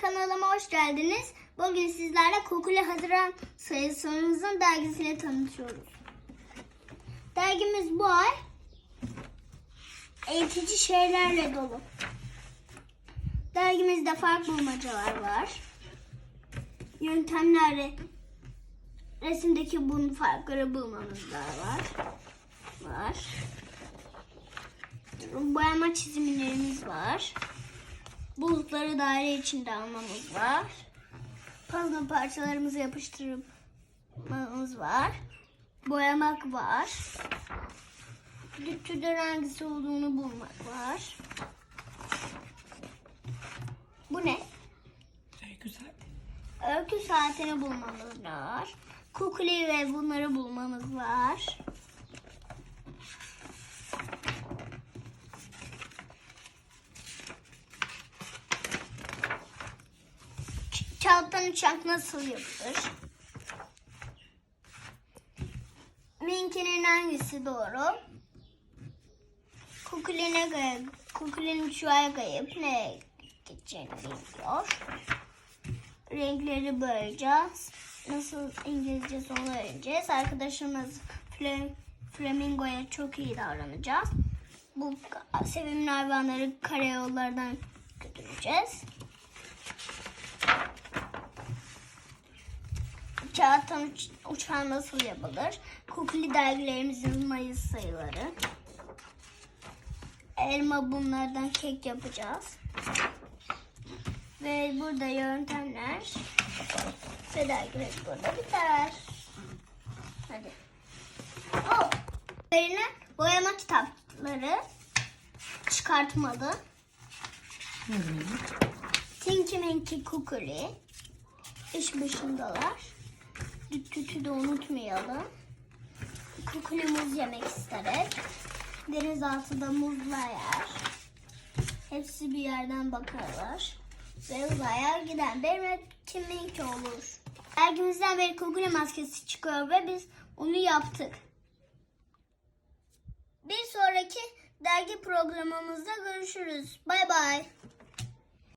kanalıma hoş geldiniz. Bugün sizlerle Kukule Haziran sayısımızın dergisini tanıtıyoruz. Dergimiz bu ay eğitici şeylerle dolu. Dergimizde farklı bulmacalar var. Yöntemlerle resimdeki bunun farkları bulmamız da var. Var. Boyama çizimlerimiz var. Bulutları daire içinde almamız var. Puzzle parçalarımızı yapıştırmamız var. Boyamak var. Türden hangisi olduğunu bulmak var. Bu ne? Ee, güzel. Öykü saatini bulmamız var. Kukuli ve bunları bulmamız var. Çağattan uçak nasıl yapılır? Minki'nin hangisi doğru? Kukuli'ne göre, Kukuli'nin çuvala kayıp ne gideceğini bilmiyor. Renkleri boyayacağız. Nasıl İngilizce onu öğreneceğiz. Arkadaşımız Flamingo'ya çok iyi davranacağız. Bu sevimli hayvanları karayollardan götüreceğiz. Kağıttan uç- uçan nasıl yapılır? Kukli dergilerimizin mayıs sayıları. Elma bunlardan kek yapacağız. Ve burada yöntemler ve dergiler burada biter. Hadi. O. Üzerine boyama kitapları çıkartmalı. Ne demek? Tinky Winky Kukuli. İş başındalar. Tütü de unutmayalım. Kukuli muz yemek isterek. Denizaltıda muzla yer. Hepsi bir yerden bakarlar. Ve uzaya giden bir Tinky Winky olur. Dergimizden bir Kukuli maskesi çıkıyor ve biz onu yaptık. Bir sonraki dergi programımızda görüşürüz. Bay bay.